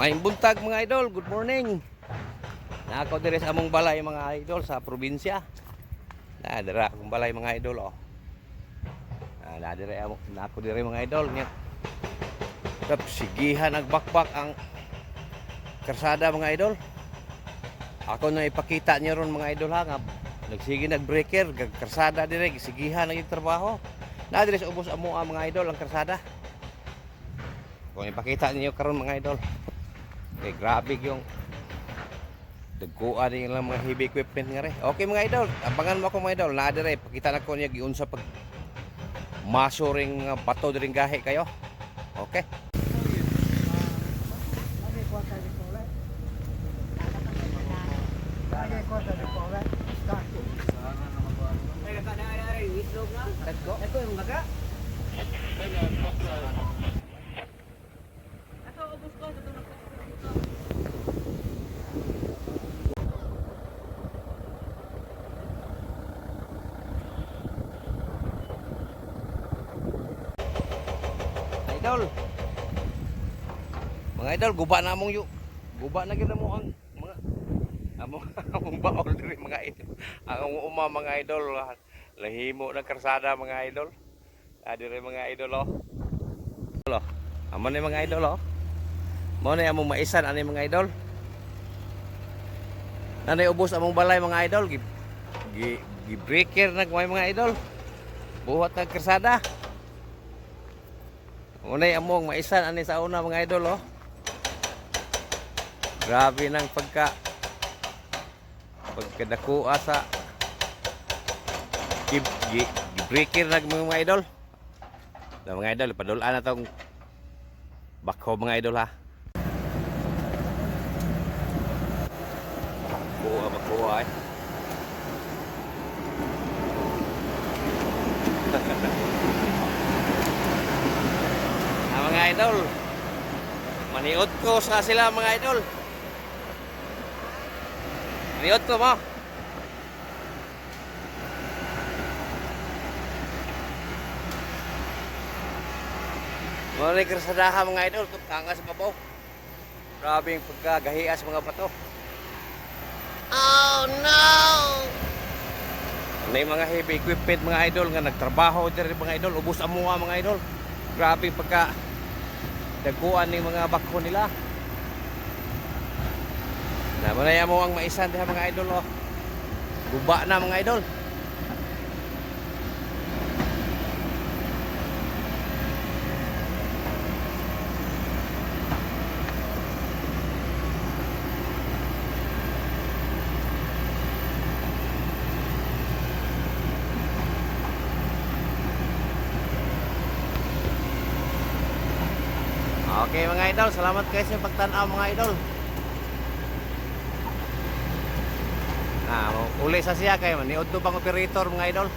May buntag mga idol, good morning. Na ako dire sa among balay mga idol sa probinsya. Na dira akong balay mga idol oh. Ah, na dire amo na ako dire mga idol nya. Tap sigihan nagbakbak ang karsada mga idol. Ako na ipakita niyo ron mga idol ha nga nagsige nagbreaker gag karsada dire sigihan naging trabaho. Na dire ubos amo ang mga idol ang karsada. Kung ipakita niyo karon mga idol. Eh, grabe yung dagkuan yung lang mga heavy equipment nga rin. Okay mga idol, abangan mo ako mga idol. Naa dire, pakita na ko niya giun sa pag masuring uh, bato diring gahi kayo. Okay. Kuota di pole. Satu. Tagko. Yung laga. Idol. Mga idol, guba na mong yu. Guba na gina mo ang mga among among baol diri mga idol. Ang uma mga idol ah, lahimo ng karsada mga idol. Ah, diri mga idol oh. Idol, oh. Amo ni mga idol oh. Mo na among maisan ani mga idol. Nanay ubos among balay mga idol. Gi, gi, gi breaker na mga idol. Buhat ng karsada. Unay among maisan ani sa una mga idol oh. Grabe ng pagka pagkadakua sa breaker nag mga idol. Na mga idol, padulaan na tong bakho mga idol ha. Buha bakho ay. Ah, mga idol. Maniod ko sa sila mga idol. Maniod ko mo. Mga ni karsadaha mga idol, tanga sa babaw. Grabe yung pagkagahiya sa mga bato. Oh no! May mga heavy equipment mga idol nga nagtrabaho diri mga idol, ubos amo nga mga idol. Grabe pagka daguan ng mga bakho nila. Namanaya mo ang maisan diha mga idol oh. Guba na mga idol. Okay mga idol, salamat kayo sa pagtanaw mga idol. Ah, uli sa siya kayo, ni Udto pang operator mga idol.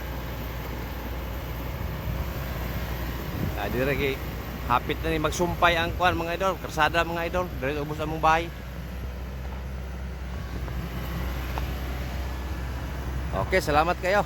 Ah, di lagi hapit na ni magsumpay ang kuan mga idol, karsada mga idol, diri ubos among bahay. Okay, salamat kayo.